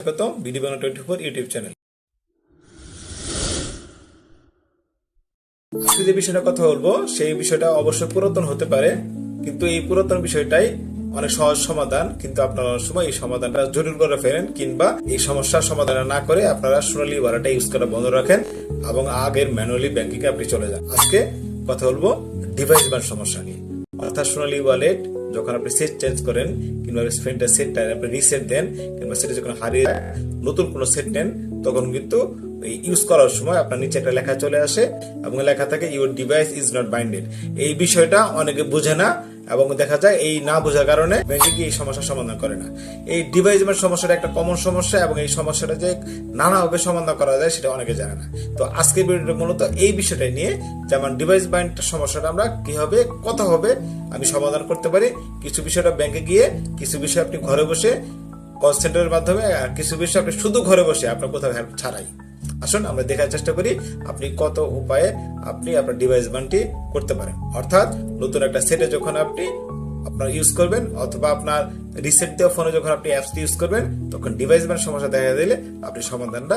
স্বাগতম BD Bangla twenty four YouTube channel. আজকে যে বিষয়টা কথা বলব, সেই বিষয়টা অবশ্যই পুরাতন হতে পারে, কিন্তু এই পুরাতন বিষয়টাই অনেক সহজ সমাধান, কিন্তু আপনারা অনেক সময় এই সমাধানটা জরুরি করে ফেলেন, কিংবা এই সমস্যার সমাধান না করে আপনারা সোনালি ওয়ালেটটা ইউজ করা বন্ধ রাখেন এবং আগের ম্যানুয়ালি ব্যাংকিং আপনি চলে যান। আজকে কথা বলব ডিভাইস বান সমস্যা নিয়ে। অর্থাৎ সোনালী ওয়ালেট যখন আপনি সেট চেঞ্জ করেন, কিংবা স্পেনটা সেটটা আপনি রিসেট দেন, কিংবা সেটা যখন হারিয়ে নতুন কোনো সেট নেন, তখন কিন্তু ইউজ করার সময় আপনার নিচে একটা লেখা চলে আসে এবং লেখা থাকে your device is not binded এই বিষয়টা অনেকে বোঝে না এবং দেখা যায় এই না বোঝার কারণে ব্যাংকে গিয়ে এই সমস্যার সমাধান করে না। এই ডিভাইস সমস্যাটা একটা কমন সমস্যা এবং এই সমস্যাটা যে নানাভাবে সমাধান করা যায় সেটা অনেকে জানে না। তো আজকের ভিডিওটা মূলত এই বিষয়টাই নিয়ে যেমন ডিভাইস বাইন্ড সমস্যাটা আমরা কীভাবে, কত হবে আমি সমাধান করতে পারি, কিছু বিষয়টা ব্যাংকে গিয়ে, কিছু বিষয় আপনি ঘরে বসে কল সেন্টারের মাধ্যমে, আর কিছু বিষয় আপনি শুধু ঘরে বসে আপনার কোথাও হেল্প ছাড়াই। আসুন, আমরা দেখার চেষ্টা করি আপনি কত উপায়ে আপনি আপনার ডিভাইস বানটি করতে পারেন। অর্থাৎ নতুন একটা সেটে যখন আপনি আপনার ইউজ করবেন অথবা আপনার রিসেন্ট দেওয়া ফোনে যখন আপনি অ্যাপস ইউজ করবেন, তখন ডিভাইস বান সমস্যা দেখা দিলে আপনি সমাধানটা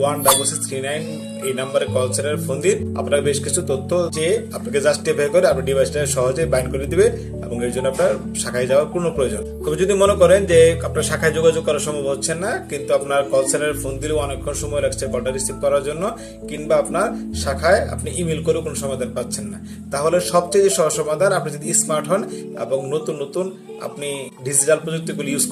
one double six three nine এই নাম্বারে কল সেন্টারে ফোন দিন। আপনার বেশ কিছু তথ্য যে আপনাকে জাস্টিফাই করে আপনার ডিভাইসটা সহজে বাইন্ড করে দিবে এবং এর জন্য আপনার শাখায় যাওয়ার কোনো প্রয়োজন। তবে যদি মনে করেন যে আপনার শাখায় যোগাযোগ করা সম্ভব হচ্ছে না, কিন্তু আপনার কল সেন্টারে ফোন দিলেও অনেকক্ষণ সময় লাগছে কলটা রিসিভ করার জন্য, কিংবা আপনার শাখায় আপনি ইমেল করেও কোনো সমাধান পাচ্ছেন না। তাহলে সবচেয়ে সহজ সমাধান, আপনি যদি স্মার্ট হন এবং নতুন নতুন আপনি ডিজিটাল প্রযুক্তিগুলি ইউজ